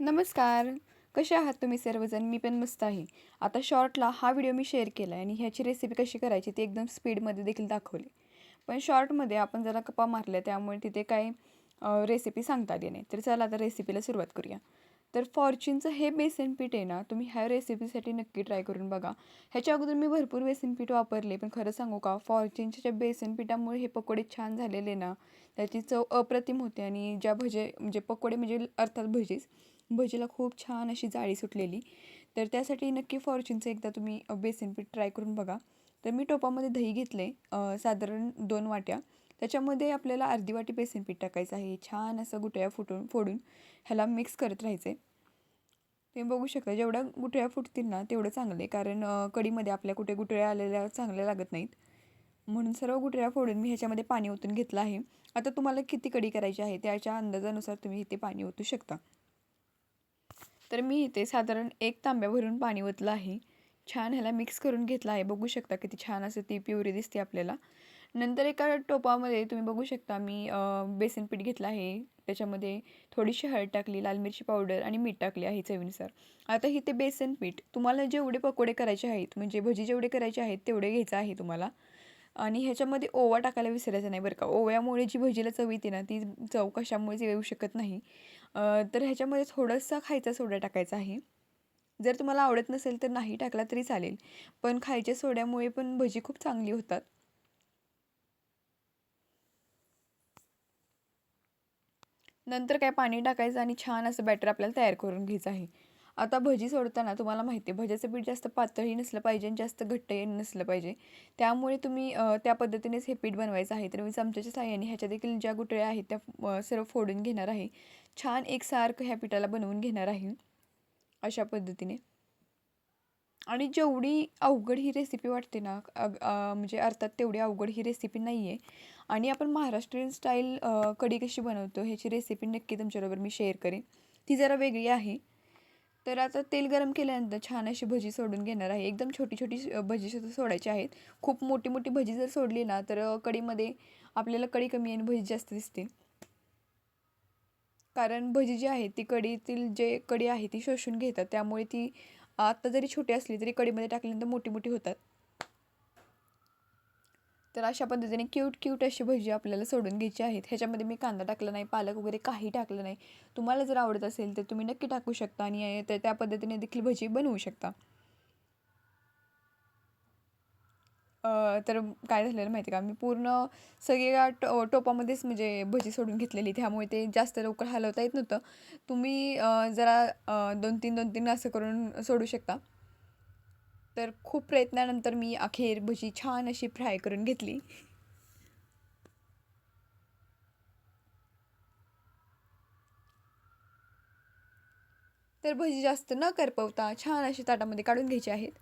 नमस्कार. कसे आहात तुम्ही सर्वजण? मी पण मस्त आहे. आता शॉर्टला हा व्हिडिओ मी शेअर केला आहे आणि ह्याची रेसिपी कशी करायची ती एकदम स्पीडमध्ये देखील दाखवली. पण शॉर्टमध्ये आपण जरा कपा मारल्या त्यामुळे तिथे काय रेसिपी सांगता आली नाही. तर चला आता रेसिपीला सुरुवात करूया. तर फॉर्च्यूनचं हे बेसन पीठ आहे ना तुम्ही ह्या रेसिपीसाठी नक्की ट्राय करून बघा. ह्याच्या अगोदर मी भरपूर बेसन पीठ वापरले पण खरं सांगू का फॉर्च्यूनच्या ज्या बेसन पिठामुळे हे पकोडे छान झालेले ना त्याची चव अप्रतिम होते आणि ज्या भजे म्हणजे पकोडे म्हणजे अर्थात भजीच भजीला खूप छान अशी जाळी सुटलेली. तर त्यासाठी नक्की फॉर्च्यूनचं एकदा तुम्ही बेसन पीठ ट्राय करून बघा. तर मी टोपामध्ये दही घेतले साधारण दोन वाट्या. त्याच्यामध्ये आपल्याला अर्धी वाटी बेसन पीठ टाकायचं आहे. छान असं गुटळ्या फुटून फोडून ह्याला मिक्स करत राहायचं आहे ते बघू शकता जेवढ्या गुटळ्या फुटतील ना तेवढं चांगलं आहे. कारण कडीमध्ये आपल्या कुठे गुटळ्या आलेल्या चांगल्या लागत नाहीत. म्हणून सर्व गुटळ्या फोडून मी ह्याच्यामध्ये पाणी ओतून घेतलं आहे. आता तुम्हाला किती कडी करायची आहे त्याच्या अंदाजानुसार तुम्ही इथे पाणी ओतू शकता. तर मी इथे साधारण एक तांब्या भरून पाणी ओतलं आहे. छान ह्याला मिक्स करून घेतलं आहे. बघू शकता किती छान असं ती प्युरी दिसते आपल्याला. नंतर एका टोपामध्ये तुम्ही बघू शकता मी बेसन पीठ घेतलं आहे. त्याच्यामध्ये थोडीशी हळद टाकली लाल मिरची पावडर आणि मीठ टाकले आहे चवीनुसार. आता ही ते बेसन पीठ तुम्हाला जेवढे पकोडे करायचे आहेत म्हणजे भजी जेवढे करायचे आहेत तेवढे घ्यायचं आहे तुम्हाला. आणि ह्याच्यामध्ये ओवा टाकायला विसरायचं नाही बरं का. ओव्यामुळे जी भजीला चव येते ना ती चव कशामुळेच येऊ शकत नाही. तर ह्याच्यामध्ये थोडंसं खायचा सोडा टाकायचा आहे. जर तुम्हाला आवडत नसेल तर नाही टाकला तरी चालेल. पण खायच्या सोड्यामुळे पण भजी खूप चांगली होतात. नंतर काय पाणी टाकायचं आणि छान असं बॅटर आपल्याला तयार करून घ्यायचं आहे. आता भजी सोडताना तुम्हाला माहिती आहे भज्याचं पीठ जास्त पातळही नसलं पाहिजे आणि जास्त घट्टही नसलं पाहिजे. त्यामुळे तुम्ही त्या पद्धतीनेच हे पीठ बनवायचं आहे. तर मी चमच्याच्या साह्याने ह्याच्या देखील ज्या गुटळ्या आहेत त्या सर्व फोडून घेणार आहे. छान एकसारखं ह्या पिठाला बनवून घेणार आहे. अशा पद्धतीने. आणि जेवढी अवघड ही रेसिपी वाटते ना म्हणजे अर्थात तेवढी अवघड ही रेसिपी नाही आहे आणि आपण महाराष्ट्रीयन स्टाईल कढी कशी बनवतो ह्याची रेसिपी नक्की तुमच्याबरोबर मी शेअर करेन. ती जरा वेगळी आहे. तर आता तेल गरम केल्यानंतर छान अशी भजी सोडून घेणार आहे. एकदम छोटी छोटी भजी सुद्धा सोडायची आहेत. खूप मोठी मोठी भजी जर सोडली ना तर कढीमध्ये आपल्याला कढी कमी आणि भजी जास्त दिसते. कारण भजी जी आहे ती कढीतील जे कढी आहे ती शोषून घेतात. त्यामुळे ती आत्ता जरी छोटी असली तरी कढीमध्ये टाकल्यानंतर मोठी मोठी होतात. तर अशा पद्धतीने क्यूट क्यूट अशी भजी आपल्याला सोडून घ्यायची आहेत. ह्याच्यामध्ये मी कांदा टाकला नाही पालक वगैरे काही टाकलं नाही. तुम्हाला जर आवडत असेल तर तुम्ही नक्की टाकू शकता आणि त्या पद्धतीने देखील भजी बनवू शकता. तर काय झालेलं माहिती का? मी पूर्ण सगळ्या टो टोपामध्येच म्हणजे भजी सोडून घेतलेली. त्यामुळे ते जास्त लवकर हलवता येत नव्हतं. तुम्ही जरा दोन तीन दोन तीन असं करून सोडू शकता. तर खूप प्रयत्नानंतर मी अखेर भजी छान अशी फ्राय करून घेतली. तर भजी जास्त न करपवता छान अशी ताटामध्ये काढून घ्यायची आहेत.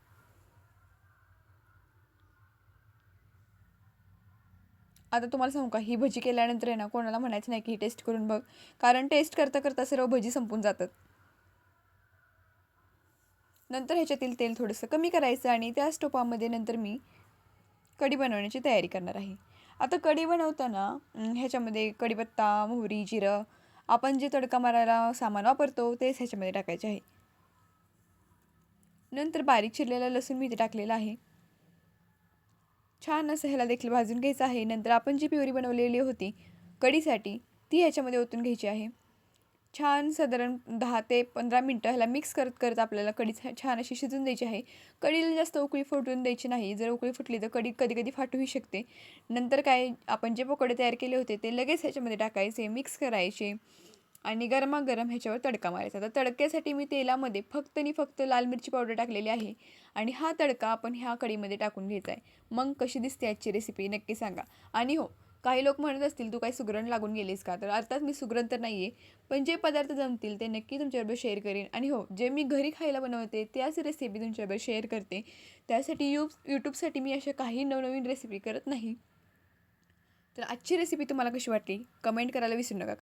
आता तुम्हाला सांगू का ही भजी केल्यानंतर आहे ना कोणाला म्हणायचं नाही की ही टेस्ट करून बघ. कारण टेस्ट करता करता सर्व भजी संपून जातात. नंतर ह्याच्यातील तेल थोडंसं कमी करायचं आणि त्या स्टोपामध्ये नंतर मी कढी बनवण्याची तयारी करणार आहे. आता कढी बनवताना ह्याच्यामध्ये कढीपत्ता मोहरी जिरं आपण जे तडका मारायला सामान वापरतो तेच ह्याच्यामध्ये टाकायचे आहे. नंतर बारीक चिरलेला लसूण मी इथे टाकलेला आहे. छान असं ह्याला देखील भाजून घ्यायचं आहे. नंतर आपण जी प्युरी बनवलेली होती कढीसाठी ती ह्याच्यामध्ये ओतून घ्यायची आहे. छान साधारण दहा ते पंधरा मिनटं ह्याला मिक्स करत करत आपल्याला कढी छान अशी शिजून द्यायची आहे. कढीला जास्त उकळी फुटून द्यायची नाही. जर उकळी फुटली तर कढी कधी कधी फाटूही शकते. नंतर काय आपण जे पकोडे तयार केले होते ते लगेच ह्याच्यामध्ये टाकायचे मिक्स करायचे आणि गरमागरम ह्याच्यावर तडका मारायचा. तर तडक्यासाठी मी तेलामध्ये फक्त आणि फक्त लाल मिरची पावडर टाकलेली आहे आणि हा तडका आपण ह्या कढीमध्ये टाकून घ्यायचा आहे. मग कशी दिसते आजची रेसिपी नक्की सांगा. आणि हो काही लोक म्हणत असतील तू काही सुगरण लागून गेलीस का? तर अर्थात मी सुगरण तर नाही आहे पण जे पदार्थ जमतील ते नक्की तुमच्याबरोबर शेअर करेन. आणि हो जे मी घरी खायला बनवते त्याच रेसिपी तुमच्याबरोबर शेअर करते. त्यासाठी यू यूट्यूबसाठी मी अशा काही नवनवीन रेसिपी करत नाही. तर आजची रेसिपी तुम्हाला कशी वाटली? कमेंट करायला विसरू नका.